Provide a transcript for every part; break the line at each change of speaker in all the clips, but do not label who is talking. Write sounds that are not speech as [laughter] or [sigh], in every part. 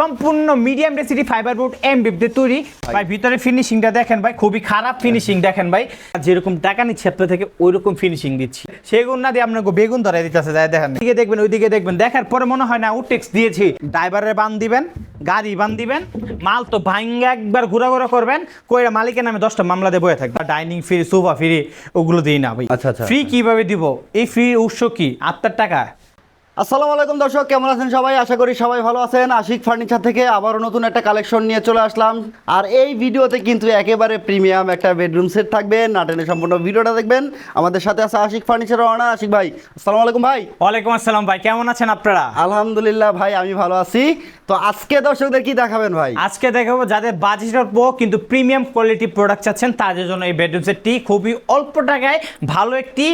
সম্পূর্ণ medium density fibre board M ডিপতে তৈরি। ভাই। ভিতরে ফিনিশিংটা দেখেন ভাই খুবই খারাপ ফিনিশিং দেখেন ভাই। যেরকম টাকা নিচ্ছে আপনার থেকে ওই রকম ফিনিশিং দিচ্ছি। সেগুন না দিয়ে আপনাকে বেগুন ধরে দিতেছে যাই দেখেন। দিকে দেখবেন ওইদিকে দেখবেন। দেখার পরে মনে হয় না উটেক্স দিয়েছি। ড্রাইভারের বান দিবেন গাড়ি বান দিবেন মাল তো ভাঙ্গা একবার ঘোরা ঘোরা করবেন কইরা মালিকের নামে দশটা মামলা দিয়ে বয়ে থাকবে। ডাইনিং ফ্রি সোফা ফ্রি ওগুলো দিই না ভাই।
আচ্ছা, আচ্ছা।
ফ্রি কীভাবে দিব? এই ফ্রি উৎস কি? আটটার টাকা?
আসসালামু আলাইকুম দর্শক কেমন আছেন সবাই? আশা করি সবাই ভালো আছেন। আশিক ফার্নিচার থেকে আবারও নতুন একটা কালেকশন নিয়ে চলে আসলাম। আর এই ভিডিওতে কিন্তু একেবারে প্রিমিয়াম একটা বেডরুম সেট থাকবে। নাটেনে সম্পূর্ণ ভিডিওটা দেখবেন। আমাদের সাথে আছে আশিক ফার্নিচার রানা আশিক ভাই আসসালামু আলাইকুম ভাই।
ওয়ালাইকুম আসসালাম ভাই কেমন আছেন আপনারা?
আলহামদুলিল্লাহ ভাই আমি ভালো আছি। তো আজকে দর্শকদের কি দেখাবেন ভাই?
আজকে দেখাবো যাদের বাজেটের পো কিন্তু প্রিমিয়াম কোয়ালিটি প্রোডাক্ট চাচ্ছেন তাদের জন্য এই বেডরুম সেটটি খুবই অল্প টাকায় ভালো একটি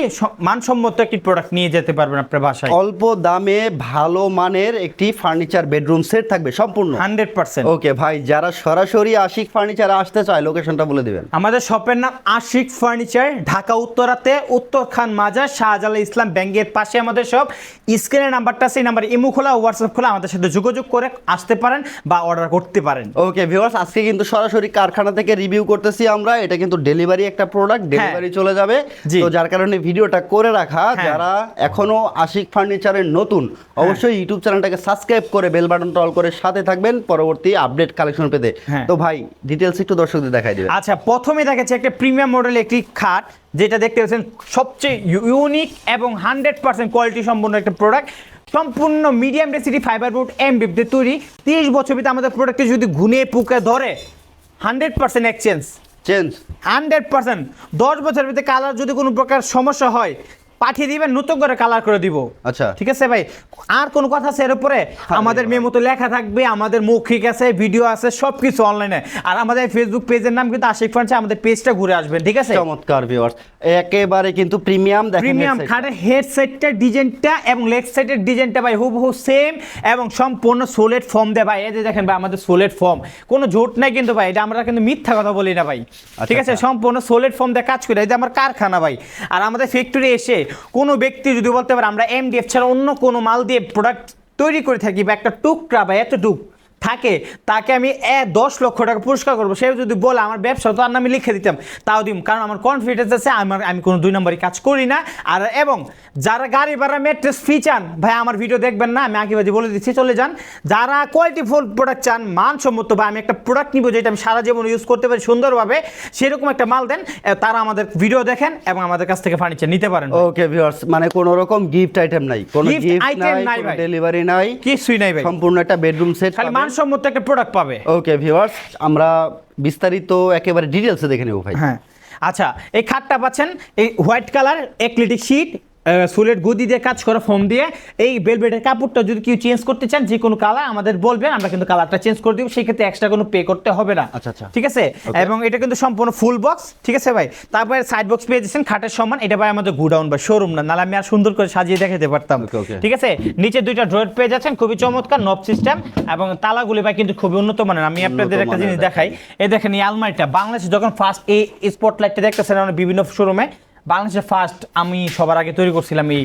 মানসম্মত একটি প্রোডাক্ট নিয়ে যেতে পারবেন আপনার বাসায়।
অল্প দামে ভালো মানের একটি ফার্নিচার বেডরুম সেট থাকবে সম্পূর্ণ?
হান্ড্রেড পার্সেন্ট
ওকে ভাই যারা সরাসরি আশিক ফার্নিচার আসতে চায় লোকেশনটা বলে দিবেন।
আমাদের শপের নাম আশিক ফার্নিচার ঢাকা উত্তরাতে উত্তর খান মাজার শাহজালাল ইসলাম ব্যাংকের পাশে আমাদের সব স্ক্রিনের নাম্বারটা সেই নাম্বার ইমো খোলা হোয়াটসঅ্যাপ খোলা আমাদের সাথে যোগাযোগ করে আসতে পারেন বা অর্ডার করতে পারেন।
ওকে ভিউয়ার্স আজকে কিন্তু সরাসরি কারখানা থেকে রিভিউ করতেছি আমরা। এটা কিন্তু ডেলিভারি একটা প্রোডাক্ট ডেলিভারি চলে যাবে। তো যার কারণে ভিডিওটা করে রাখা
হ্যাঁ।
যারা এখনও আশিক ফার্নিচারের নতুন অবশ্যই ইউটিউব চ্যানেলটাকে সাবস্ক্রাইব করে বেল বাটনটা অল করে সাথে থাকবেন। পরবর্তী আপডেট কালেকশন পেতে।
হ্যাঁ।
তো ভাই ডিটেলস একটু দর্শকদের দেখাই দিবেন।
আচ্ছা প্রথমে দেখাচ্ছে একটা প্রিমিয়াম মডেল একটি খাট যেটা দেখতে পাচ্ছেন সবচেয়ে ইউনিক এবং হান্ড্রেড পার্সেন্ট কোয়ালিটি সম্পন্ন একটা প্রোডাক্ট সম্পূর্ণ medium density fibre board M ডিপতে তৈরি। তিরিশ বছর ভিতরে আমাদের প্রোডাক্টে যদি ঘুনে পুকে ধরে hundred percent exchange
change
hundred percent দশ বছরের ভিতরে কালার যদি কোনো প্রকার সমস্যা হয় পাঠিয়ে দিবেন নতুন করে কালার করে দিব।
আচ্ছা।
ঠিক আছে ভাই? আর কোন কথা আছে এর উপরে? আমাদের মেমোতে লেখা থাকবে আমাদের মৌখিক আছে ভিডিও আছে সব কিছু অনলাইনে আর আমাদের ফেসবুক পেজের নাম কিন্তু আশিক ফার্নিচার আমাদের পেজটা ঘুরে আসবেন ঠিক আছে?
চমৎকার ভিউয়ার্স একেবারে কিন্তু প্রিমিয়াম দেখেন
প্রিমিয়াম। খাটের হেডসেটটার ডিজাইনটা এবং লেগ সাইডের ডিজাইনটা ভাই হুবহু সেম এবং সম্পূর্ণ সোলেড ফর্ম দেয় ভাই। এই যে দেখেন ভাই আমাদের সোলেড ফর্ম কোনো জোট নাই কিন্তু ভাই এটা আমরা কিন্তু মিথ্যা কথা বলি না ভাই। ঠিক আছে?
আচ্ছা।
সম্পূর্ণ সোলেড ফর্ম দিয়ে কাজ করে। এই যে আমার কারখানা ভাই। আর আমাদের ফ্যাক্টরি এসে কোনো ব্যক্তি যদি বলতে পারে আমরা এমডিএফ ছাড়া অন্য কোনো মাল দিয়ে প্রোডাক্ট তৈরি করে থাকি বা একটা টুকরা বা এতটুক থাকে তাকে আমি এ দশ লক্ষ টাকা পুরস্কার করব। সে যদি বলে আমার ব্যবসা তো আর আমি লিখে দিতাম তাও দিম। কারণ আমার কনফিডেন্স আছে আমার আমি কোনো দুই নম্বরই কাজ করি না। আর এবং যারা গাড়ি ভাড়া মেট্রেস ফি চান ভাই আমার ভিডিও দেখবেন না আমি আঁকিবাজি বলে দিচ্ছি চলে যান। যারা কোয়ালিটি ফুল প্রোডাক্ট চান মানসম্মত বা আমি একটা প্রোডাক্ট নিব যেটা আমি সারা জীবন ইউজ করতে পারি সুন্দরভাবে সেরকম একটা মাল দেন তারা আমাদের ভিডিও দেখেন এবং আমাদের কাছ থেকে ফার্নিচার নিতে পারেন।
ওকে ভিউয়ার্স মানে কোনো রকম গিফট আইটেম নাই কোনো গিফট
item
নাই। ডেলিভারি নাই
কিছুই নাই ভাই।
সম্পূর্ণ একটা বেডরুম সেট
খালি মানসম্মত একটা প্রোডাক্ট পাবে।
ওকে ভিউয়ার্স আমরা বিস্তারিত একেবারে ডিটেলসে দেখে নেব ভাই।
হ্যাঁ। আচ্ছা এই খাটটা পাচ্ছেন এই হোয়াইট কালার একলিটিক শিট সুলেট গদি দিয়ে কাজ করা ফোম দিয়ে এই বেলভেটের কাপড়টা যদি কেউ চেঞ্জ করতে চান যে কোনো কালার আমাদের বলবেন আমরা কিন্তু কালারটা চেঞ্জ করে দিব সেই ক্ষেত্রে এক্সট্রা কোনো পে করতে হবে না।
আচ্ছা, আচ্ছা।
ঠিক আছে? এবং এটা কিন্তু সম্পূর্ণ ফুল বক্স ঠিক আছে ভাই? তারপরে সাইড বক্স পেয়ে যাচ্ছেন খাটের সমান এটা ভাই আমাদের গুডাউন বা শোরুম না নাহলে আমি আর সুন্দর করে সাজিয়ে দেখাতে পারতাম. ঠিক আছে? নিচে দুইটা ড্রয়ার পেয়ে যাচ্ছেন খুবই চমৎকার নব সিস্টেম এবং তালাগুলি ভাই কিন্তু খুবই উন্নত মানের। আমি আপনাদের একটা জিনিস
দেখাই।
এই দেখেন এই আলমারিটা বাংলাদেশে যখন ফার্স্ট এই স্পটলাইটটা দেখতেছেন বিভিন্ন শোরুমে বাংলাদেশে ফার্স্ট আমি সবার আগে তৈরি করছিলাম এই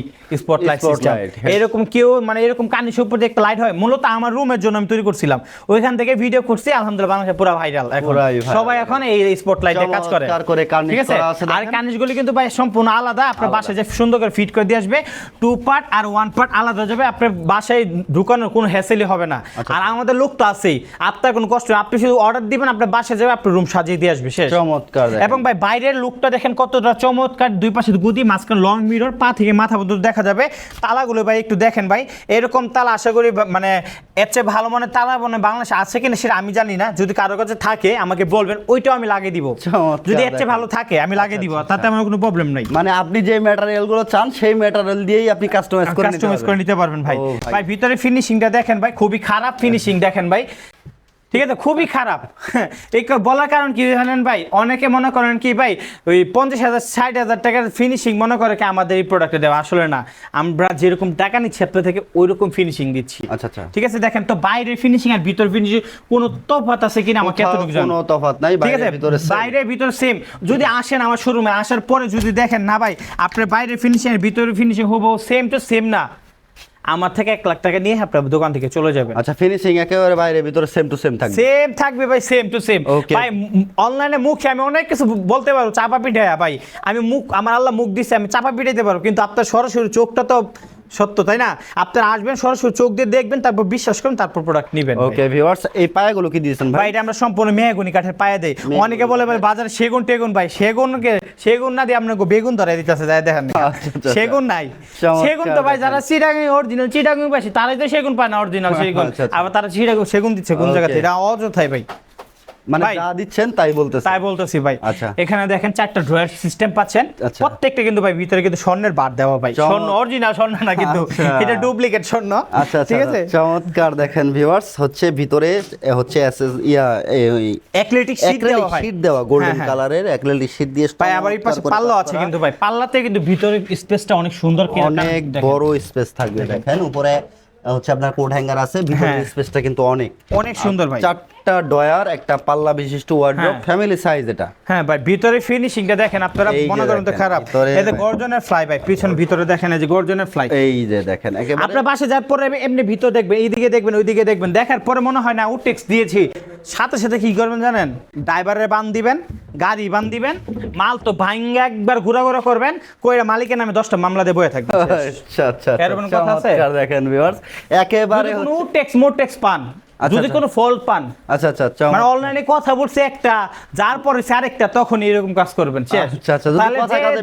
সিস্টেম
হ্যাঁ।
এরকম কেউ মানে এরকম কানিস উপর একটা লাইট হয় মূলত আমার রুমের জন্য আমি তৈরি করছিলাম। ওইখান থেকে ভিডিও করছি আলহামদুলিল্লাহ বাংলাদেশে পুরো ভাইরাল এখন। সবাই এখন এই স্পটলাইটে কাজ করে। ঠিক আছে? আর
দেখেন।
কানিশগুলি কিন্তু ভাই সম্পূর্ণ আলাদা। আপনার বাসায় যে সুন্দর করে ফিট করে দিয়ে আসবে টু পার্ট আর ওয়ান পার্ট আলাদা যাবে। আপনার বাসায় ঢুকানোর কোনো হ্যাসেলই হবে না।
আচ্ছা।
আর আমাদের লোক তো আছেই। আপনার কোনো কষ্ট। আপনি শুধু অর্ডার দিবেন আপনার বাসায় যাবে আপনার রুম সাজিয়ে দিয়ে আসবে। শেষ।
চমৎকার।
এবং ভাই বাইরের লুকটা দেখেন কতটা চমৎকার দুই পাশে গুদি মাঝখানে লং মিরর পা থেকে মাথা পর্যন্ত দেখা যাবে। তালাগুলো ভাই একটু দেখেন ভাই। এরকম তালা আশা করি মানে এর চেয়ে ভালো মানে তালা মানে বাংলাদেশে আছে কিনা সেটা আমি জানি না। যদি কারও কাছে থাকে আমাকে বলবেন ওইটাও আমি লাগিয়ে দিব। যদি এর চেয়ে ভালো থাকে আমি লাগিয়ে দিব। তাতে আমার কোনো প্রবলেম নাই।
মানে আপনি যে ম্যাটেরিয়ালগুলো চান সেই ম্যাটেরিয়াল দিয়েই আপনি কাস্টমাইজ করে নিতে
কাস্টমাইজ করে
পারবেন।
নিতে পারবেন ভাই।
ভাই।
ভাই ভিতরে ফিনিশিংটা দেখেন ভাই খুবই খারাপ ফিনিশিং দেখেন ভাই। ঠিক আছে? খুবই খারাপ। [laughs] এই বলার কারণ কি জানেন ভাই? অনেকে মনে করেন কি ভাই ওই পঞ্চাশ হাজার ষাট হাজার টাকার ফিনিশিং মনে করে কি আমাদের এই প্রোডাক্টে দেওয়া। আসলে না আমরা যেরকম টাকা নিচ্ছি আপনার থেকে ওই রকম ফিনিশিং দিচ্ছি।
আচ্ছা আচ্ছা।
ঠিক আছে? দেখেন তো বাইরের ফিনিশিং আর ভিতর ফিনিশিং কোনো তফাৎ আছে কিনা আমাকে এতটুকু জানো
কোনো তফাৎ নাই
ঠিক আছে?
বাইরের ভিতরে
সেম যদি আসেন আমার শোরুমে আসার পরে যদি দেখেন না ভাই আপনার বাইরের ফিনিশিং এর ভিতরে ফিনিশিং হব সেম টু সেম না। আমার থেকে এক লাখ টাকা নিয়ে আপনার দোকান থেকে চলে যাবে
আচ্ছা ফিনিশিং একেবারে বাইরে ভিতরে সেম টু সেম থাকবে।
সেম থাকবে ভাই সেম টু সেম. ভাই অনলাইনে মুখে আমি অনেক কিছু বলতে পারব চাপা পিঠে ভাই। আমি মুখ আমার আল্লাহ মুখ দিচ্ছে আমি চাপা পিঠাইতে পারব কিন্তু আপনার সরাসরি চোখটা তো সত্য তাই না আপনারা আসবেন সরাসরি চোখ দিয়ে দেখবেন তারপর বিশ্বাস করুন তারপর প্রোডাক্ট নেবেন।
ওকে ভিউয়ার্স এই পায়াগুলো কি দিয়েছেন
ভাই এটা আমরা সম্পূর্ণ মেহগুনি কাঠের পায়ে দেই অনেকে বলে ভাই বাজারে সেগুন টেগুন ভাই সেগুনকে সেগুন না দিয়ে আপনাকে বেগুন ধরে দিতেছে যায় দেখেন না।
আচ্ছা, আচ্ছা।
সেগুন নাই সেগুন তো ভাই যারা চিটাগাং অরিজিনাল চিটাগাং পাশে তারাই তো সেগুন পায় না অরিজিনাল [laughs] সেগুন
আচ্ছা, আচ্ছা।
আবার তারা চিটাগাং সেগুন দিচ্ছে কোন. জায়গাতে এটা অযথাই ভাই
মানে যা দিচ্ছেন তাই বলতেছেন।
তাই বলতেছি ভাই।
আচ্ছা।
এখানে দেখেন চারটা ড্রয়ার সিস্টেম পাচ্ছেন।
আচ্ছা।
প্রত্যেকটা কিন্তু ভাই ভিতরে কিন্তু স্বর্ণের বার দেওয়া ভাই। স্বর্ণ অরিজিনাল স্বর্ণ না কিন্তু
আচ্ছা।
এটা ডুপ্লিকেট স্বর্ণ।
আচ্ছা আচ্ছা
ঠিক আছে?
চমৎকার দেখেন ভিউয়ার্স হচ্ছে ভিতরে হচ্ছে SS ইয়া
অ্যাক্রিলিক শীট দেওয়া ভাই।
শীট দেওয়া গোল্ডেন
হ্যাঁ, হ্যাঁ।
কালারের অ্যাক্রিলিক শীট দিয়ে
ভাই আবার এই পাশে পাল্লা আছে কিন্তু ভাই। পাল্লাতে কিন্তু ভিতরে স্পেসটা অনেক সুন্দর
অনেক বড় স্পেস থাকবে দেখেন। উপরে হচ্ছে আপনার কোট হ্যাঙ্গার আছে ভিতরে
হ্যাঁ।
স্পেসটা কিন্তু অনেক।
অনেক সুন্দর ভাই।
চারটা ডয়ার একটা পাল্লা বিশিষ্ট ওয়ার্ড্রপ। ফ্যামিলি সাইজ এটা।
হ্যাঁ ভাই ভিতরে ফিনিশিংটা দেখেন আপনারা মনে করেন তো খারাপ। গর্জনের ফ্লাই ভাই পিছন ভিতরে দেখেন এই যে গর্জনের ফ্লাই
এই যে দেখেন
আপনার বাসে যাওয়ার পরে এমনি ভিতর দেখবেন এইদিকে দেখবেন ওইদিকে দেখবেন। দেখার পরে মনে হয় না উটেক্স দিয়েছি। সাথে সাথে কি করবেন জানেন? ড্রাইভারের বান দিবেন গাড়ি বান দিবেন মাল তো ভাঙ্গা একবার ঘোরাঘোরা করবেন কইরা মালিকের নামে দশটা মামলা দিয়ে বয়ে থাকবেন।
আচ্ছা আচ্ছা
এরকম কথা আছে?
দেখেন ভিউয়ার্স একেবারে
কোনো
হচ্ছে-
উটেক্স মোটেক্স পান যদি
আচ্ছা।
কোনো ফল্ট পান।
আচ্ছা আচ্ছা
মানে অনলাইনে কথা বলছে একটা যার পরে সে আরেকটা তখন এরকম কাজ করবেন
আচ্ছা, আচ্ছা,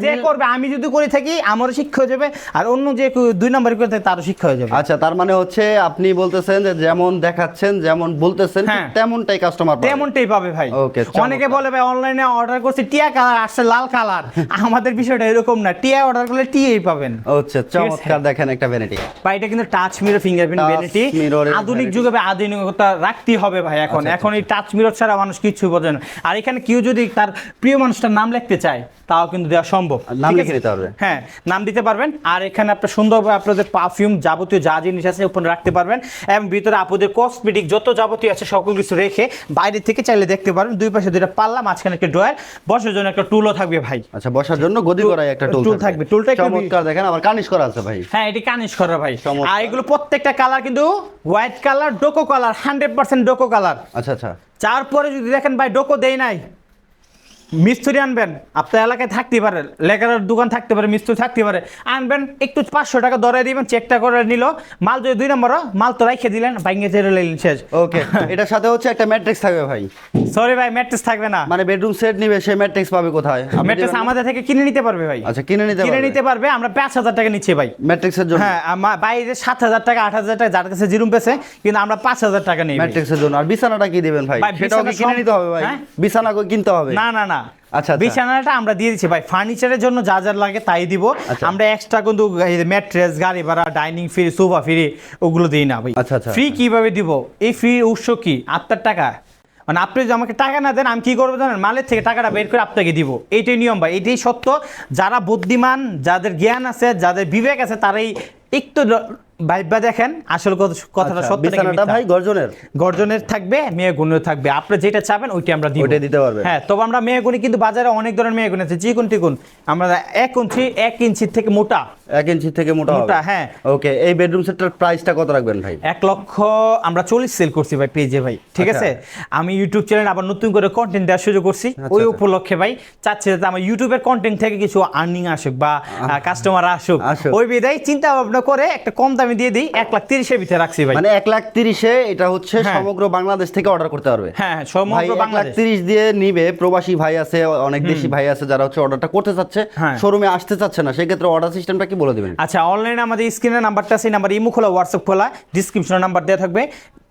যে- করবে আমি যদি করে থাকি আমারও শিক্ষা হয়ে যাবে আর অন্য যে দুই নম্বর করে থাকে তারও শিক্ষা হয়ে যাবে।
আচ্ছা তার মানে হচ্ছে আপনি বলতেছেন যে যেমন দেখাচ্ছেন যেমন বলতেছেন
হ্যাঁ।
তেমনটাই কাস্টমার
তেমনটাই পাবে ভাই। অনেকে বলে ভাই অনলাইনে অর্ডার করছি টিয়া কালার আসছে লাল কালার। [laughs] আমাদের বিষয়টা এরকম না টিয়া অর্ডার করলে টিয়াই পাবেন।
হচ্ছে চমৎকার। দেখেন একটা ভ্যানিটি
ভাই এটা কিন্তু টাচ মিরর ফিঙ্গারপ্রিন্ট ভ্যানিটি আধুনিক যুগে ভাই আধুনিকতা রাখতেই হবে ভাই এখন।
আচ্ছা,
এখন এই টাচ মিরর ছাড়া মানুষ কিছু বোঝে না। আর এখানে কেউ যদি তার প্রিয় মানুষটার নাম লিখতে চায় তাও কিন্তু দেওয়া সম্ভব।
নাম লিখে? নিতে পারবে।
হ্যাঁ নাম দিতে পারবেন। আর এখানে আপনার সুন্দরভাবে আপনাদের পারফিউম যাবতীয় যা জিনিস আছে উপরে রাখতে পারবেন। এবং ভিতরে আপনাদের কসমেটিক যত যাবতীয় আছে সকল কিছু রেখে বাইরে থেকে চাইলে দেখতে পারবেন দুই পাশে দুইটা পাল্লা মাঝখানে একটা ড্রয়ার বসার জন্য একটা টুলও থাকবে ভাই।
আচ্ছা বসার জন্য গদি করাই একটা টুল
থাকবে, টুলটা
চমৎকার দেখেন আবার কানিশ করা আছে ভাই।
হ্যাঁ এটি কানিশ করা ভাই। আর এগুলো প্রত্যেকটা কালার কিন্তু white colour ডোকো colour hundred percent ডোকো colour.
আচ্ছা আচ্ছা।
তারপরে যদি দেখেন ভাই ডোকো দেই নাই মিস্ত্রি আনবেন আপনার এলাকায় থাকতে পারে লেখার দোকান থাকতে পারে মিস্ত্রি থাকতে পারে। আনবেন একটু পাঁচশো টাকা দরে দিবেন চেকটা করে নিল। মাল যদি দুই নম্বর মাল তো রাইখে দিলেন ভাইঙ্গে চেড়ে নিলেন শেষ।
ওকে এটার সাথে হচ্ছে একটা ম্যাট্রিক্স থাকবে ভাই।
সরি ভাই ম্যাট্রেস থাকবে না।
মানে বেডরুম সেট নিবে সে ম্যাট্রিক্স পাবে কোথায়? না?
আমাদের থেকে কিনে নিতে পারবে ভাই।
আচ্ছা কিনে নিতে
কিনে নিতে পারবে আমরা পাঁচ হাজার টাকা নিচ্ছি ভাই।
ম্যাট্রিক্সের জন্য?
হ্যাঁ আমার বাইরে সাত হাজার টাকা আট হাজার টাকা যার কাছে জিরুম পেছে কিন্তু আমরা পাঁচ হাজার টাকা নিই।
ম্যাট্রিক্সের জন্য। আর বিছানাটা কি দিবেন ভাই?
ভাই,
সেটাও কিনে নিতে হবে ভাই?
হ্যাঁ?
বিছানা কিনতে হবে?
না না না।
আচ্ছা, আচ্ছা।
বিছানাটা আমরা দিয়ে দিচ্ছি। ভাই ফার্নিচারের জন্য যা যা লাগে তাই দিব।
আচ্ছা।
আমরা এক্সট্রা কিন্তু ম্যাট্রেস গাড়ি ভাড়া ডাইনিং ফ্রি সোফা ফ্রি ওগুলো দিই না ভাই।
আচ্ছা, আচ্ছা,
ফ্রি কীভাবে দিব? এই ফ্রি উৎস কি? আপনার টাকা। মানে আপনি যদি আমাকে টাকা না দেন আমি কি করব জানেন? মালের থেকে টাকাটা বের করে আপনাকে দিব। এইটাই নিয়ম ভাই। এটাই সত্য। যারা বুদ্ধিমান যাদের জ্ঞান আছে যাদের বিবেক আছে তারাই একটু ভাইবা দেখেন আসল কথাটা
আচ্ছা,
সত্য
বিছানাটা ভাই গর্জনের?
গর্জনের থাকবে মেয়ে গুণের থাকবে। আপনি যেটা চাবেন ওইটা আমরা দিব।
ওইটাই দিতে পারবেন।
হ্যাঁ তবে আমরা মেয়ে গুণি কিন্তু বাজারে অনেক ধরনের মেয়ে গুণ আছে। চিকুন টিকুন আমরা এক ইঞ্চি এক ইঞ্চির থেকে মোটা।
এক ইঞ্চি থেকে মোটা
মোটা, হ্যাঁ।
ওকে এই বেডরুম সেটটার প্রাইসটা কত রাখবেন ভাই?
এক লক্ষ আমরা চল্লিশ সেল করছি ভাই পেজে ভাই ঠিক
আচ্ছা।
আছে? আমি ইউটিউব চ্যানেল আবার নতুন করে কন্টেন্ট দেওয়ার সুযোগ করছি। ওই
আচ্ছা।
উপলক্ষে ভাই চাচ্ছে যাতে আমার ইউটিউবের কন্টেন্ট থেকে কিছু আর্নিং আসুক বা কাস্টমার আসুক।
আসুক।
ওই বিদায় চিন্তা ভাবনা করে একটা কম দামে দিয়ে দিই এক লাখ তিরিশের ভিতরে রাখছি ভাই।
মানে এক লাখ তিরিশে এটা হচ্ছে
হ্যাঁ।
সমগ্র বাংলাদেশ থেকে অর্ডার করতে পারবে।
হ্যাঁ হ্যাঁ সমগ্র বাংলাদেশ।
তিরিশ দিয়ে নিবে প্রবাসী ভাই আছে অনেক দেশি ভাই আছে যারা হচ্ছে অর্ডারটা করতে চাচ্ছে
হ্যাঁ।
শোরুমে আসতে চাচ্ছে না সেক্ষেত্রে অর্ডার সিস্টেমটা কি বলে দেবেন?
আচ্ছা অনলাইনে আমাদের স্ক্রিনের নাম্বারটা সেই নাম্বার ইমো খোলা হোয়াটসঅ্যাপ খোলা ডিসক্রিপশনে নাম্বার দেওয়া থাকবে।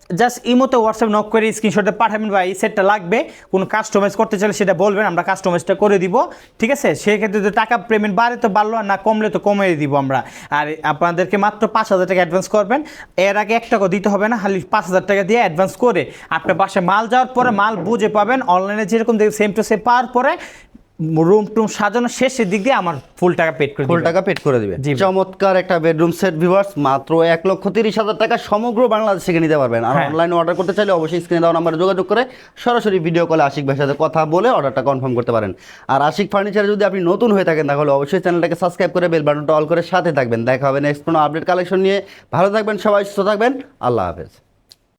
জাস্ট ইমোতে হোয়াটসঅ্যাপ নক করে স্ক্রিনশটে পাঠাবেন বা এই সেটটা লাগবে। কোনো কাস্টমাইজ করতে চাইলে সেটা বলবেন, আমরা কাস্টমাইজটা করে দিব। ঠিক আছে? সেক্ষেত্রে যদি টাকা পেমেন্ট বাড়ে তো বাড়লো, আর না কমলে তো কমিয়ে দিব আমরা। আর আপনাদেরকে মাত্র পাঁচ হাজার টাকা অ্যাডভান্স করবেন। এর আগে এক টাকা দিতে হবে না, খালি পাঁচ হাজার টাকা দিয়ে অ্যাডভান্স করে। আপনার বাসায় মাল যাওয়ার পরে মাল বুঝে পাবেন অনলাইনে যেরকম দেখবেন সেম টু সেম পাওয়ার পরে রুম টুম সাজানো শেষের দিক দিয়ে আমার ফুল টাকা পেড করে
ফুল টাকা পেড করে দিবে। চমৎকার একটা বেডরুম সেট ভিউয়ার্স মাত্র এক লক্ষ তিরিশ হাজার টাকা সমগ্র বাংলাদেশ থেকে নিতে পারবেন। আর
হ্যাঁ।
অনলাইনে অর্ডার করতে চাইলে অবশ্যই স্ক্রিনে দেওয়া নাম্বারে যোগাযোগ করে সরাসরি ভিডিও কলে আশিক ভাইয়ের সাথে কথা বলে অর্ডারটা কনফার্ম করতে পারেন। আর আশিক ফার্নিচারে যদি আপনি নতুন হয়ে থাকেন তাহলে অবশ্যই চ্যানেলটাকে সাবস্ক্রাইব করে বেল বাটনটা অল করে সাথে থাকবেন। দেখা হবে নেক্সট কোনো আপডেট কালেকশন নিয়ে। ভালো থাকবেন সবাই সুস্থ থাকবেন। আল্লাহ হাফেজ।